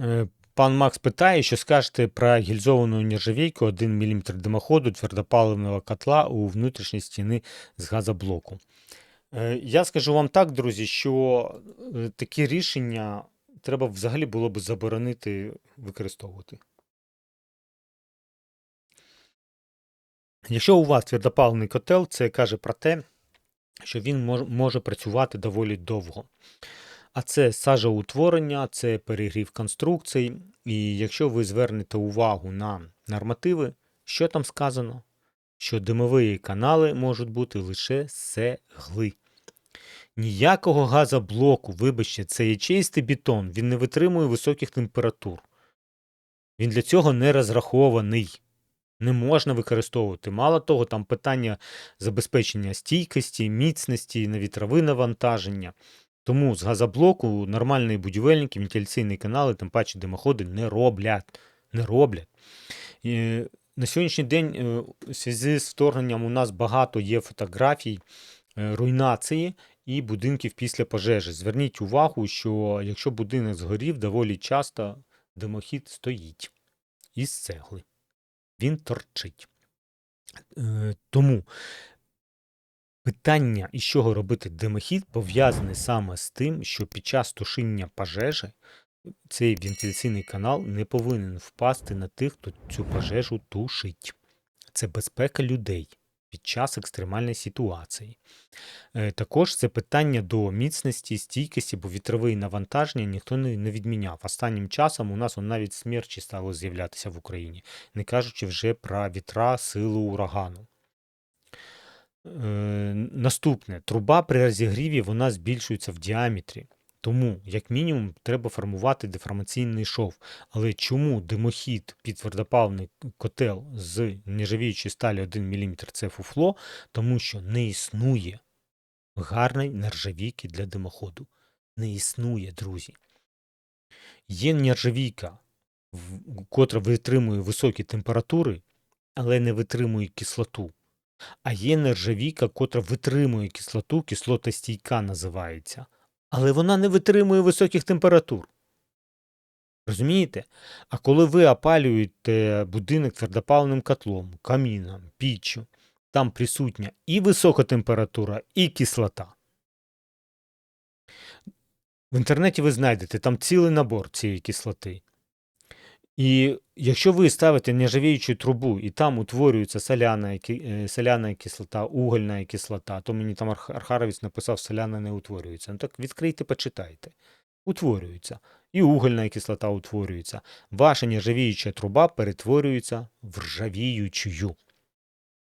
Е, Пан Макс питає, що скажете про гільзовану нержавійку 1 мм димоходу твердопаливного котла у внутрішній стіни з газоблоку. Е, Я скажу вам так, друзі, що е, такі рішення треба взагалі було б заборонити використовувати. Якщо у вас твердопаливний котел, це каже про те, що він може працювати доволі довго. А це сажоутворення, це перегрів конструкцій. І якщо ви звернете увагу на нормативи, що там сказано? Що димові канали можуть бути лише з цегли. Ніякого газоблоку, вибачте, це ячеїстий бетон, він не витримує високих температур. Він для цього не розрахований. Не можна використовувати. Мало того, там питання забезпечення стійкості, міцності, на вітрове навантаження. Тому з газоблоку нормальні будівельники, вентиляційні канали, тим паче димоходи не роблять. Не роблять. І на сьогоднішній день е, у зв'язку з вторгненням у нас багато є фотографій е, руйнації і будинків після пожежі. Зверніть увагу, що якщо будинок згорів, доволі часто димохід стоїть із цегли. Він торчить. Е, Тому питання, із чого робити димохід, пов'язане саме з тим, що під час тушіння пожежі цей вентиляційний канал не повинен впасти на тих, хто цю пожежу тушить. Це безпека людей під час екстремальної ситуації. Е, Також це питання до міцності, стійкості, бо вітрові навантаження ніхто не, не відміняв. Останнім часом у нас навіть смерчі стало з'являтися в Україні, не кажучи вже про вітра, силу урагану. Е, Наступне, труба при розігріві вона збільшується в діаметрі. Тому, як мінімум, треба формувати деформаційний шов. Але чому димохід під твердопаливний котел з нержавіючої сталі 1 мм це фуфло? Тому що не існує гарної нержавійки для димоходу. Не існує, друзі. Є нержавійка, котра витримує високі температури, але не витримує кислоту. А є нержавійка, котра витримує кислоту, кислотостійка називається, але вона не витримує високих температур. Розумієте? А коли ви опалюєте будинок твердопаливним котлом, каміном, піччю, там присутня і висока температура, і кислота. В інтернеті ви знайдете там цілий набор цієї кислоти. І якщо ви ставите нержавіючу трубу, і там утворюється соляна, е, соляна кислота, угольна кислота, то мені там Архаровець написав, соляна не утворюється. Ну так відкрийте, почитайте. Утворюється. І угольна кислота утворюється. Ваша нержавіюча труба перетворюється в ржавіючую.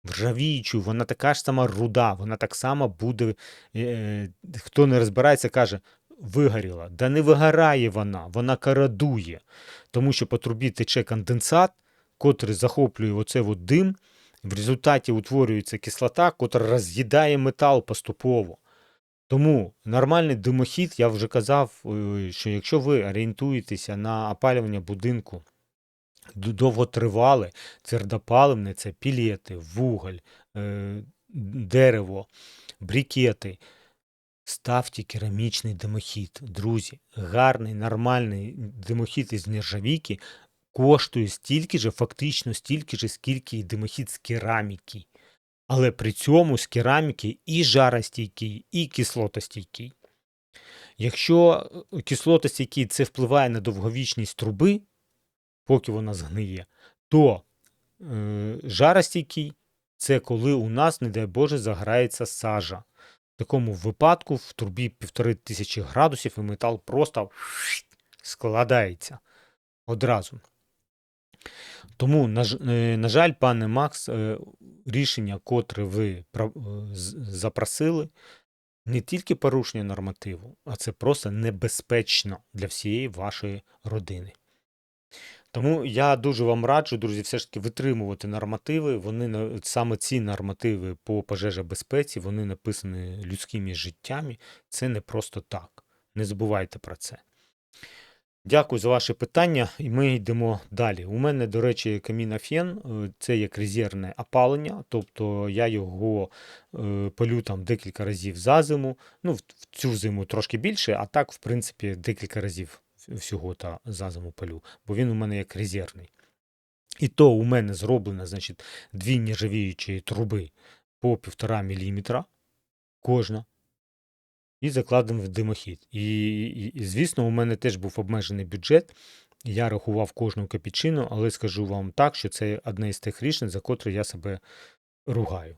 В ржавіючу, вона така ж сама руда, вона так само буде. Е, хто не розбирається, каже, вигоріла. Да не вигорає вона, вона карадує. Тому що по трубі тече конденсат, котрий захоплює оце дим. В результаті утворюється кислота, котра роз'їдає метал поступово. Тому нормальний димохід, я вже казав, е, що якщо ви орієнтуєтеся на опалювання будинку довготривале, твердопаливне, це пілети, вуголь, е, дерево, брікети. Ставте керамічний димохід. Друзі, гарний, нормальний димохід із нержавійки коштує стільки же, фактично стільки же, скільки і димохід з кераміки. Але при цьому з кераміки і жаростійкий, і кислотостійкий. Якщо е, кислотостійкий це впливає на довговічність труби, поки вона згниє, то е, жаростійкий це коли у нас, не дай Боже, заграється сажа. Такому випадку в півтори тисячі градусів і метал просто складається одразу. Тому, на, е, жаль, пане Макс, е, рішення, котре ви е, запросили, не тільки порушення нормативу, а це просто небезпечно для всієї вашої родини. Тому я дуже вам раджу, друзі, все ж таки витримувати нормативи. Вони саме ці нормативи по пожежобезпеці, вони написані людськими життями. Це не просто так. Не забувайте про це. Дякую за ваше питання, і ми йдемо далі. У мене, до речі, камін фен е, це як резервне опалення, тобто я його е, палю там декілька разів за зиму. Ну, в цю зиму трошки більше, а так, в принципі, декілька разів всього та за зиму палю, бо він у мене як резервний. І то у мене зроблено, значить, дві нержавіючі труби по 1,5 мм кожна. І закладемо в димохід. І, і, і, звісно, у мене теж був обмежений бюджет. Я рахував кожну копійчину, але скажу вам так, що це одне із тих рішень, за котре я себе ругаю.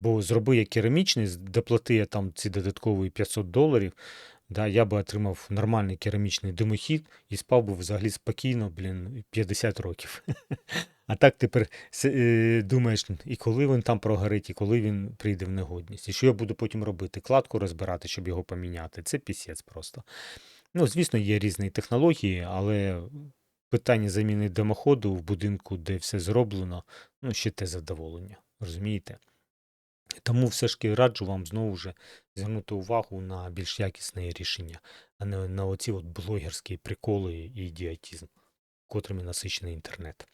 Бо зроби я керамічний, доплати я там ці додаткові 500 доларів, да, я би отримав нормальний керамічний димохід і спав би взагалі спокійно, блін, 50 років. А так тепер е, думаєш, і коли він там прогорить, і коли він прийде в негодність. І що я буду потім робити? Кладку розбирати, щоб його поміняти. Це пісець просто. Ну, звісно, є різні технології, але питання заміни димоходу в будинку, де все зроблено, ну, ще те задоволення. Розумієте? Тому все ж таки раджу вам знову ж звернути увагу на більш якісне рішення, а не на оці от блогерські приколи і ідіотізм, котрими насичений інтернет.